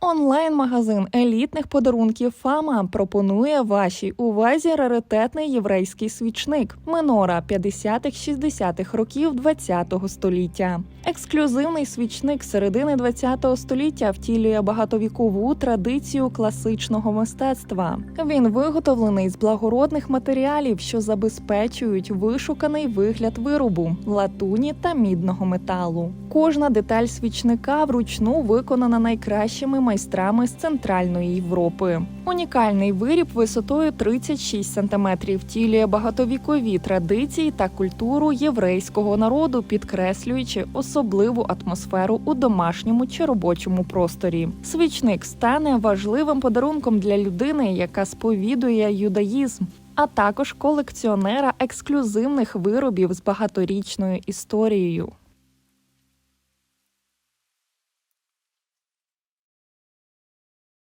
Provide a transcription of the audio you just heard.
Онлайн-магазин елітних подарунків Фама пропонує вашій увазі раритетний єврейський свічник Менора 50-60-х років ХХ століття. Ексклюзивний свічник середини ХХ століття втілює багатовікову традицію класичного мистецтва. Він виготовлений з благородних матеріалів, що забезпечують вишуканий вигляд виробу латуні та мідного металу. Кожна деталь свічника вручну виконана найкращими майстрами з центральної Європи. Унікальний виріб висотою 36 см втілює багатовікові традиції та культуру єврейського народу, підкреслюючи особливу атмосферу у домашньому чи робочому просторі. Свічник стане важливим подарунком для людини, яка сповідує юдаїзм. А також колекціонера ексклюзивних виробів з багаторічною історією.